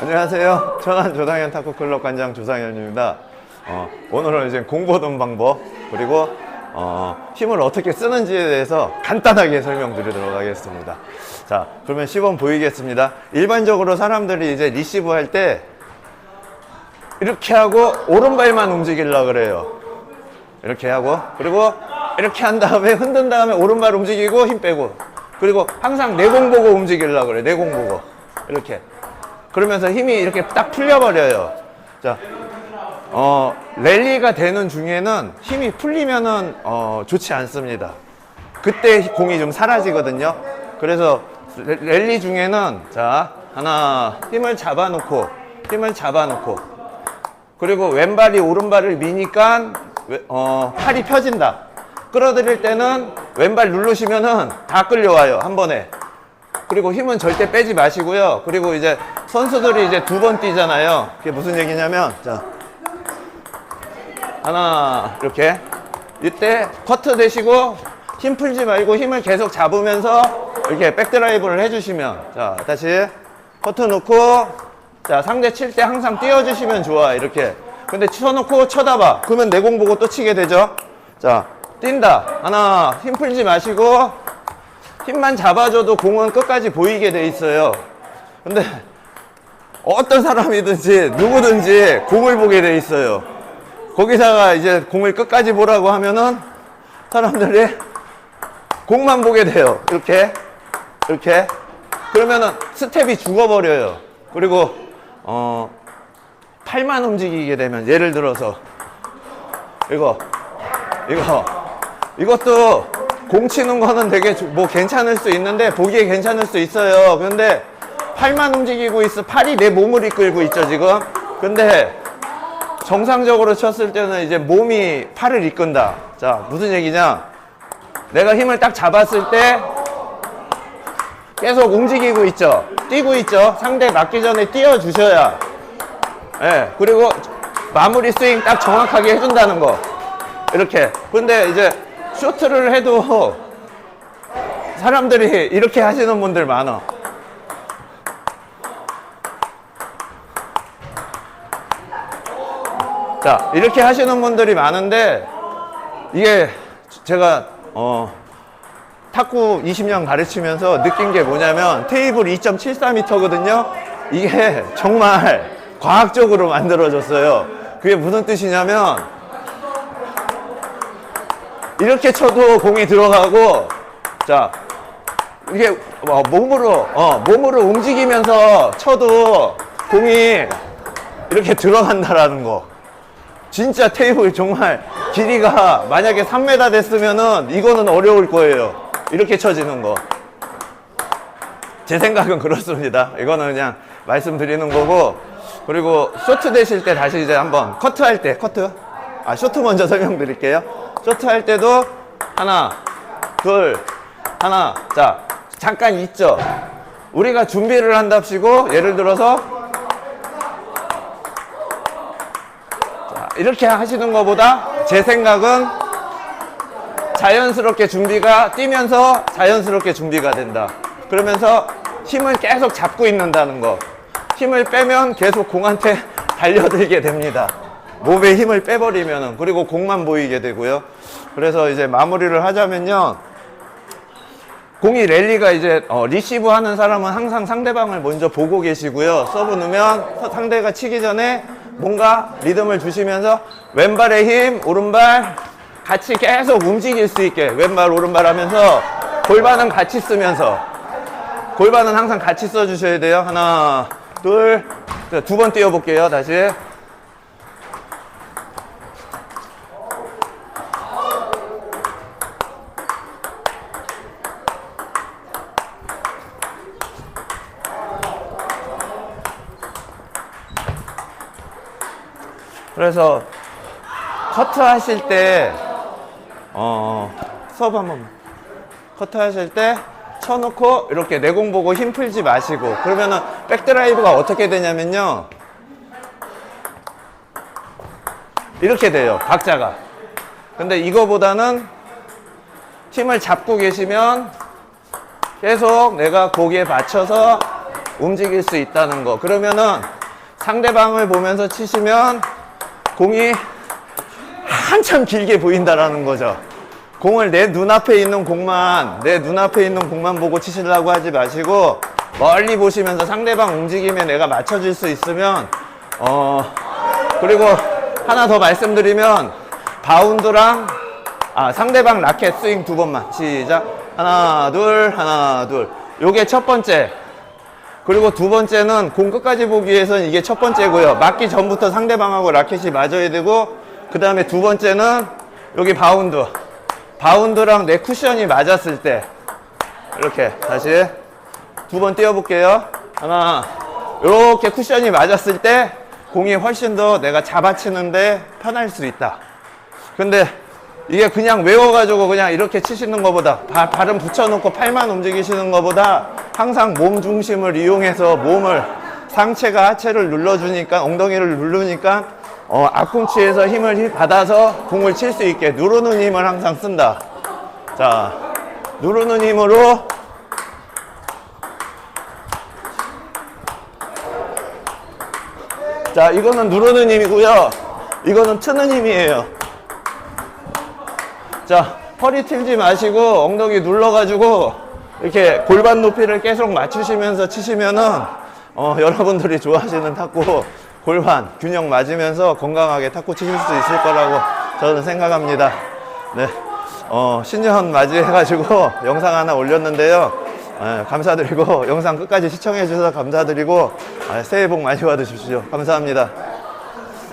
안녕하세요. 천안 조상현 탁구클럽 관장 조상현입니다. 어, 오늘은 이제 공보던 방법 그리고 어, 힘을 어떻게 쓰는지에 대해서 간단하게 설명드리도록 하겠습니다. 자, 그러면 시범 보이겠습니다. 일반적으로 사람들이 이제 리시브 할 때 이렇게 하고 오른발만 움직이려고 그래요. 이렇게 하고 그리고 이렇게 한 다음에 흔든 다음에 오른발 움직이고 힘 빼고 그리고 항상 내공 보고 움직이려고 그래. 내공 보고 이렇게 그러면서 힘이 이렇게 딱 풀려버려요. 자, 어, 랠리가 되는 중에는 힘이 풀리면은 어, 좋지 않습니다. 그때 공이 좀 사라지거든요. 그래서 랠- 랠리 중에는 자 하나 힘을 잡아놓고 힘을 잡아놓고 그리고 왼발이 오른발을 미니까 왼- 어, 팔이 펴진다. 끌어들일 때는 왼발 누르시면은 다 끌려와요 한 번에. 그리고 힘은 절대 빼지 마시고요. 그리고 이제 선수들이 이제 두 번 뛰잖아요. 그게 무슨 얘기냐면 자 하나 이렇게. 이때 커트 되시고 힘 풀지 말고 힘을 계속 잡으면서 이렇게 백드라이브를 해주시면 자 다시 커트 놓고 자 상대 칠 때 항상 띄워주시면 좋아 이렇게. 근데 쳐놓고 쳐다봐. 그러면 내 공 보고 또 치게 되죠? 자 뛴다. 하나 힘 풀지 마시고 힘만 잡아줘도 공은 끝까지 보이게 돼 있어요 근데 어떤 사람이든지 누구든지 공을 보게 돼 있어요 거기다가 이제 공을 끝까지 보라고 하면은 사람들이 공만 보게 돼요. 이렇게, 이렇게. 그러면은 스텝이 죽어버려요. 그리고, 어, 팔만 움직이게 되면 예를 들어서 이거, 이거, 이것도 공 치는 거는 되게 조- 뭐 괜찮을 수 있는데 보기에 괜찮을 수 있어요. 근데 팔만 움직이고 있어. 팔이 내 몸을 이끌고 있죠, 지금. 근데 정상적으로 쳤을 때는 이제 몸이 팔을 이끈다. 자, 무슨 얘기냐? 내가 힘을 딱 잡았을 때 계속 움직이고 있죠. 뛰고 있죠. 상대 맞기 전에 뛰어 주셔야. 예, 그리고 마무리 스윙 딱 정확하게 해준다는 거. 이렇게. 근데 이제 쇼트를 해도 사람들이 이렇게 하시는 분들 많아. 자, 이렇게 하시는 분들이 많은데, 이게 제가, 어, 탁구 20년 가르치면서 느낀 게 뭐냐면, 테이블 2.74m거든요? 이게 정말 과학적으로 만들어졌어요. 그게 무슨 뜻이냐면, 이렇게 쳐도 공이 들어가고, 자, 이게 어, 몸으로, 어, 몸으로 움직이면서 쳐도 공이 이렇게 들어간다라는 거. 진짜 테이블 정말 길이가 만약에 3m 됐으면은 이거는 어려울 거예요. 이렇게 쳐지는 거. 제 생각은 그렇습니다. 이거는 그냥 말씀드리는 거고. 그리고 쇼트 되실 때 다시 이제 한번 커트 할 때, 커트. 아, 쇼트 먼저 설명드릴게요. 쇼트 할 때도 하나, 둘, 하나. 자, 잠깐 있죠. 우리가 준비를 한답시고, 예를 들어서 이렇게 하시는 것보다 제 생각은 자연스럽게 준비가 뛰면서 자연스럽게 준비가 된다. 그러면서 힘을 계속 잡고 있는다는 거. 힘을 빼면 계속 공한테 달려들게 됩니다. 몸에 힘을 빼버리면은 그리고 공만 보이게 되고요. 그래서 이제 마무리를 하자면요. 공이 랠리가 이제 어, 리시브 하는 사람은 항상 상대방을 먼저 보고 계시고요. 서브 넣으면 상대가 치기 전에 뭔가 리듬을 주시면서 왼발의 힘, 오른발 같이 계속 움직일 수 있게 왼발, 오른발 하면서 골반은 같이 쓰면서 골반은 항상 같이 써주셔야 돼요. 하나, 둘, 두 번 뛰어볼게요. 다시. 그래서 커트 하실 때, 어, 서브 한 번만. 커트 하실 때 쳐놓고 이렇게 내공 보고 힘 풀지 마시고 그러면은 백드라이브가 어떻게 되냐면요. 이렇게 돼요. 박자가. 근데 이거보다는 힘을 잡고 계시면 계속 내가 거기에 맞춰서 움직일 수 있다는 거. 그러면은 상대방을 보면서 치시면 공이 한참 길게 보인다라는 거죠. 공을 내 눈앞에 있는 공만, 내 눈앞에 있는 공만 보고 치시려고 하지 마시고, 멀리 보시면서 상대방 움직임에 내가 맞춰줄 수 있으면, 어, 그리고 하나 더 말씀드리면, 바운드랑, 아, 상대방 라켓 스윙 두 번만. 시작. 하나, 둘, 하나, 둘. 요게 첫 번째. 그리고 두 번째는 공 끝까지 보기 위해서는 이게 첫 번째고요. 맞기 전부터 상대방하고 라켓이 맞아야 되고, 그 다음에 두 번째는 여기 바운드. 바운드랑 내 쿠션이 맞았을 때, 이렇게 다시 두 번 띄워볼게요. 하나, 이렇게 쿠션이 맞았을 때, 공이 훨씬 더 내가 잡아치는데 편할 수 있다. 근데 이게 그냥 외워가지고 그냥 이렇게 치시는 것보다 바- 발은 붙여놓고 팔만 움직이시는 것보다 항상 몸 중심을 이용해서 몸을 상체가 하체를 눌러주니까 엉덩이를 누르니까 어, 앞꿈치에서 힘을 힘- 받아서 공을 칠 수 있게 누르는 힘을 항상 쓴다. 자, 누르는 힘으로 자, 이거는 누르는 힘이고요. 이거는 트는 힘이에요. 자, 허리 틀지 마시고 엉덩이 눌러가지고 이렇게 골반 높이를 계속 맞추시면서 치시면은 어, 여러분들이 좋아하시는 탁구 골반 균형 맞으면서 건강하게 탁구 치실 수 있을 거라고 저는 생각합니다. 네, 어, 신년 맞이해가지고 영상 하나 올렸는데요. 예, 감사드리고 영상 끝까지 시청해 주셔서 감사드리고 아, 새해 복 많이 받으십시오. 감사합니다.